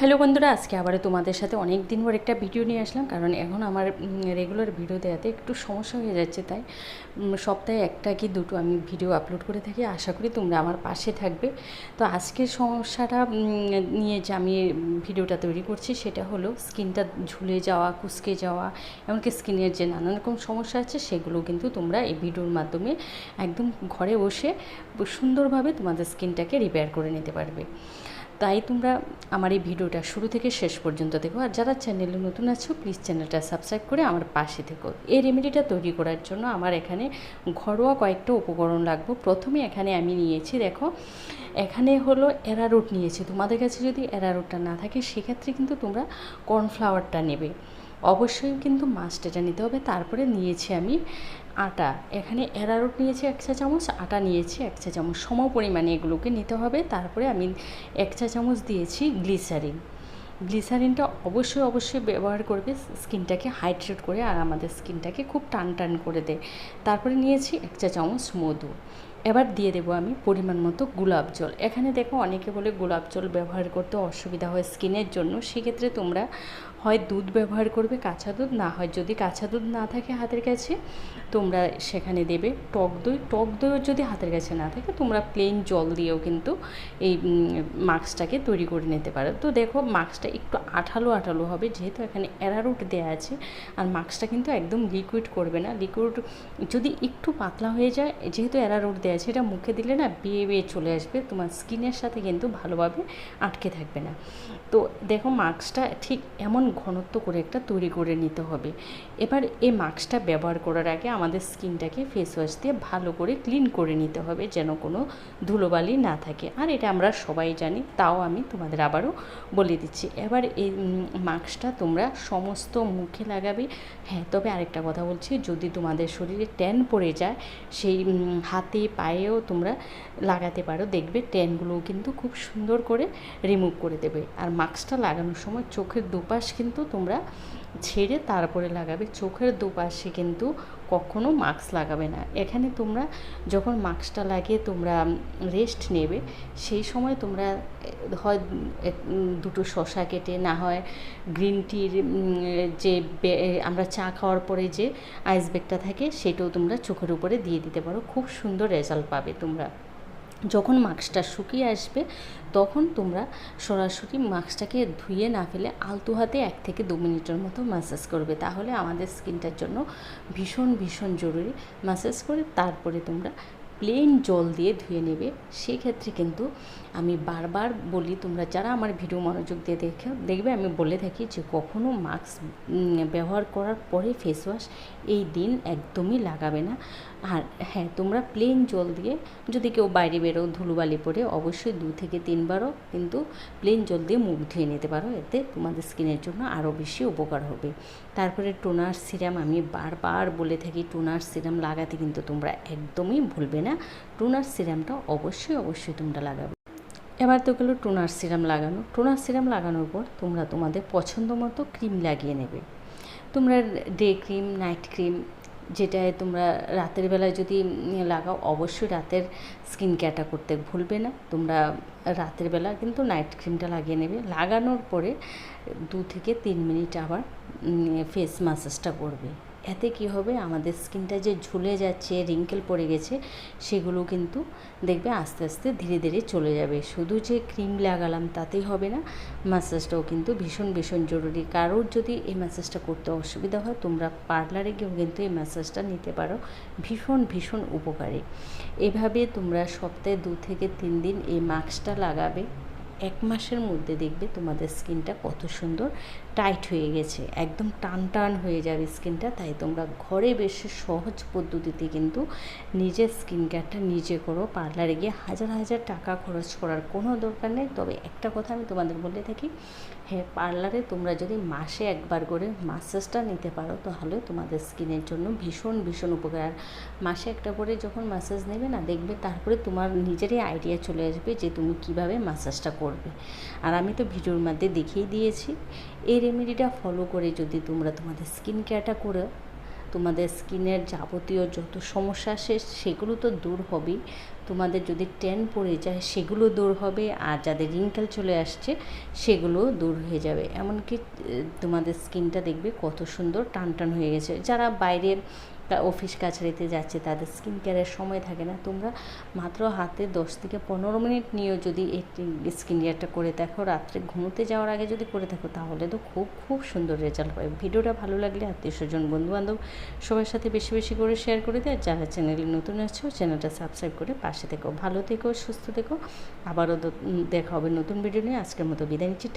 Hello বন্ধুরা, আজকে আবারও তোমাদের সাথে অনেক দিন পর একটা ভিডিও নিয়ে আসলাম, কারণ এখন আমার রেগুলার ভিডিও দেওয়াতে একটু সমস্যা হয়ে যাচ্ছে, তাই সপ্তাহে একটা কি দুটো আমি ভিডিও আপলোড করে থাকি। আশা করি তোমরা আমার পাশে থাকবে। তো আজকের সমস্যাটা নিয়ে যে আমি ভিডিওটা তৈরি করছি, সেটা হলো স্কিনটা ঝুলে যাওয়া, কুচকে যাওয়া, এমনকি স্কিনের যে নানান রকম সমস্যা আছে, সেগুলো কিন্তু তোমরা এই ভিডিওর মাধ্যমে একদম ঘরে বসে সুন্দরভাবে তোমাদের স্কিনটাকে রিপেয়ার করে নিতে পারবে। তাই তোমরা আমার এই ভিডিওটা শুরু থেকে শেষ পর্যন্ত দেখো। আর যারা চ্যানেলে নতুন আছো প্লিজ চ্যানেলটা সাবস্ক্রাইব করে আমার পাশে থেকো। এই রেমেডিটা তৈরি করার জন্য আমার এখানে ঘরোয়া কয়েকটা উপকরণ লাগবে। প্রথমে এখানে আমি নিয়েছি, দেখো, এখানে হলো অ্যারারুট নিয়েছি। তোমাদের কাছে যদি অ্যারারুটটা না থাকে, সেক্ষেত্রে কিন্তু তোমরা কর্নফ্লাওয়ারটা নেবে। অবশ্যই কিন্তু এটা নিতে হবে। তারপরে নিয়েছি আমি আটা। এখানে অ্যারারুট নিয়েছি এক চা চামচ, আটা নিয়েছি এক চা চামচ। সম পরিমাণে এগুলোকে নিতে হবে। তারপরে আমি এক চা চামচ দিয়েছি গ্লিসারিন। গ্লিসারিনটা অবশ্যই অবশ্যই ব্যবহার করবে স্কিনটাকে হাইড্রেট করে আর আমাদের স্কিনটাকে খুব টান টান করে দেয়। তারপরে নিয়েছি এক চা চামচ মধু। এবার দিয়ে দেবো আমি পরিমাণ মতো গোলাপ জল। এখানে দেখো অনেকে বলে গোলাপ জল ব্যবহার করতে অসুবিধা হয় স্কিনের জন্য। সেক্ষেত্রে তোমরা হয় দুধ ব্যবহার করবে, কাঁচা দুধ, না হয় যদি কাঁচা দুধ না থাকে হাতের কাছে, তোমরা সেখানে দেবে টক দই। টক দইও যদি হাতের কাছে না থাকে, তোমরা প্লেন জল দিয়েও কিন্তু এই মাস্কটাকে তৈরি করে নিতে পারো। তো দেখো মাস্কটা একটু আঠালো আঠালো হবে, যেহেতু এখানে অ্যারারুট দেওয়া আছে, আর মাস্কটা কিন্তু একদম লিকুইড করবে না। লিকুইড যদি একটু পাতলা হয়ে যায়, যেহেতু অ্যারারুট দেওয়া আছে, এটা মুখে দিলে না বেয়ে বেয়ে চলে আসবে, তোমার স্কিনের সাথে কিন্তু ভালোভাবে আটকে থাকবে না। তো দেখো মাস্কটা ঠিক এমন ঘনত্ব করে একটা তৈরি করে নিতে হবে। এবার এই মাস্কটা ব্যবহার করার আগে আমাদের স্কিনটাকে ফেস ওয়াশ দিয়ে ভালো করে ক্লিন করে নিতে হবে, যেন কোনো ধুলোবালি না থাকে। আর এটা আমরা সবাই জানি, তাও আমি তোমাদের আবারও বলে দিচ্ছি। এবার এই মাস্কটা তোমরা সমস্ত মুখে লাগাবে। হ্যাঁ তবে আরেকটা কথা বলছি, যদি তোমাদের শরীরে ট্যান পড়ে যায়, সেই হাতে পায়েও তোমরা লাগাতে পারো। দেখবে টেনগুলোও কিন্তু খুব সুন্দর করে রিমুভ করে দেবে। আর মাস্কটা লাগানোর সময় চোখের দুপাশ কিন্তু তোমরা ছেড়ে তারপরে লাগাবে। চোখের দুপাশে কিন্তু কখনো মাস্ক লাগাবে না। এখানে তোমরা যখন মাস্কটা লাগিয়ে তোমরা রেস্ট নেবে, সেই সময় তোমরা, হয় দুটো শশা কেটে, না হয় গ্রিন টির যে আমরা চা খাওয়ার পরে যে আইস ব্যাগটা থাকে, সেটাও তোমরা চোখের উপরে দিয়ে দিতে পারো। খুব সুন্দর রেজাল্ট পাবে তোমরা। যখন মাস্কটা শুকিয়ে আসবে, তখন তোমরা সরাসরি মাস্কটাকে ধুয়ে না ফেলে আলতু হাতে এক থেকে দু মিনিটের মতো ম্যাসাজ করবে। তাহলে আমাদের স্কিনটার জন্য ভীষণ ভীষণ জরুরি ম্যাসাজ করে তারপরে তোমরা প্লেন জল দিয়ে ধুয়ে নেবে। সেক্ষেত্রে কিন্তু আমি বারবার বলি, তোমরা যারা আমার ভিডিও মনোযোগ দিয়ে দেখে, দেখবে, আমি বলে থাকি যে কখনও মাস্ক ব্যবহার করার পরে ফেস ওয়াশ এই দিন একদমই লাগাবে না। আর হ্যাঁ তোমরা প্লেন জল দিয়ে যদি কেউ বাইরে বেরো ধুলোবালি পরে, অবশ্যই দু থেকে তিনবারও কিন্তু প্লেন জল দিয়ে মুখ ধুয়ে নিতে পারো। এতে তোমাদের স্কিনের জন্য আরও বেশি উপকার হবে। তারপরে টোনার সিরাম আমি বারবার বলে থাকি, টোনার সিরাম লাগাতে কিন্তু তোমরা একদমই ভুলবে না। টোনার সিরামটা অবশ্যই অবশ্যই তোমরা লাগাবে। এবার তো গেলো টোনার সিরাম লাগানো। টোনার সিরাম লাগানোর পর তোমরা তোমাদের পছন্দ মতো ক্রিম লাগিয়ে নেবে। তোমরা ডে ক্রিম, নাইট ক্রিম যেটায় তোমরা রাতের বেলায় যদি লাগাও, অবশ্যই রাতের স্কিন কেয়ারটা করতে ভুলবে না। তোমরা রাতের বেলা কিন্তু নাইট ক্রিমটা লাগিয়ে নেবে। লাগানোর পরে দু থেকে তিন মিনিট আবার ফেস মাসাজটা করবে। এতে কি হবে? আমাদের স্কিনটা যে ঝুলে যাচ্ছে, রিঙ্কেল পড়ে গেছে, সেগুলো কিন্তু দেখবে আস্তে আস্তে ধীরে ধীরে চলে যাবে। শুধু যে ক্রিম লাগালাম তাতেই হবে না ম্যাসাজটাও কিন্তু ভীষণ ভীষণ জরুরি। কারোর যদি এই ম্যাসাজটা করতে অসুবিধা হয়, তোমরা পার্লারে গিয়েও কিন্তু এই ম্যাসাজটা নিতে পারো। ভীষণ ভীষণ উপকারী। এভাবে তোমরা সপ্তাহে দু থেকে তিন দিন এই মাস্কটা লাগাবে। এক মাসের মধ্যে দেখবে তোমাদের স্কিনটা কত সুন্দর টাইট হয়ে গেছে, একদম টান টান হয়ে যাবে স্কিনটা, তাই তোমরা ঘরে বেশি সহজ পদ্ধতিতে কিন্তু নিজের স্কিন কেয়ারটা নিজে করো, পার্লারে গিয়ে হাজার হাজার টাকা খরচ করার কোনো দরকার নেই। তবে একটা কথা আমি তোমাদের বলে থাকি হ্যাঁ পার্লারে তোমরা যদি মাসে একবার করে মাসাজটা নিতে পারো, তাহলে তোমাদের স্কিনের জন্য ভীষণ ভীষণ উপকার। আর মাসে একটা করে যখন মাসাজ নেবে না, দেখবে তারপরে তোমার নিজেরই আইডিয়া চলে আসবে যে তুমি কীভাবে মাসাজটা করবে। আর আমি তো ভিডিওর মধ্যে দেখিয়ে দিয়েছি। এই রেমেডিটা ফলো করে যদি তোমরা তোমাদের স্কিন কেয়ারটা করে, তোমাদের স্কিনের যাবতীয় যত সমস্যা আসে সেগুলো তো দূর হবেই। তোমাদের যদি টেন পড়ে যায় সেগুলো দূর হবে আর যাদের রিঙ্কেল চলে আসছে সেগুলো দূর হয়ে যাবে। এমনকি তোমাদের স্কিনটা দেখবে কত সুন্দর টান টান হয়ে গেছে। যারা বাইরে অফিস কাছারিতে যাচ্ছে, তাদের স্কিন কেয়ারের সময় থাকে না। তোমরা মাত্র হাতে দশ থেকে পনেরো মিনিট নিয়েও যদি স্কিন কেয়ারটা করে দেখো, রাত্রে ঘুমোতে যাওয়ার আগে যদি করে থাকো তাহলে তো খুব খুব সুন্দর রেজাল্ট পাবে ভিডিওটা ভালো লাগলে আত্মীয় স্বজন, বন্ধুবান্ধব, সবার সাথে বেশি বেশি করে শেয়ার করে দেয় যারা চ্যানেলে নতুন আসছো চ্যানেলটা সাবস্ক্রাইব করে পাশে থেকো। ভালো থেকো, সুস্থ থেকো। আবারও দেখা হবে নতুন ভিডিও নিয়ে। আজকের মতো বিদায় নিচ্ছি।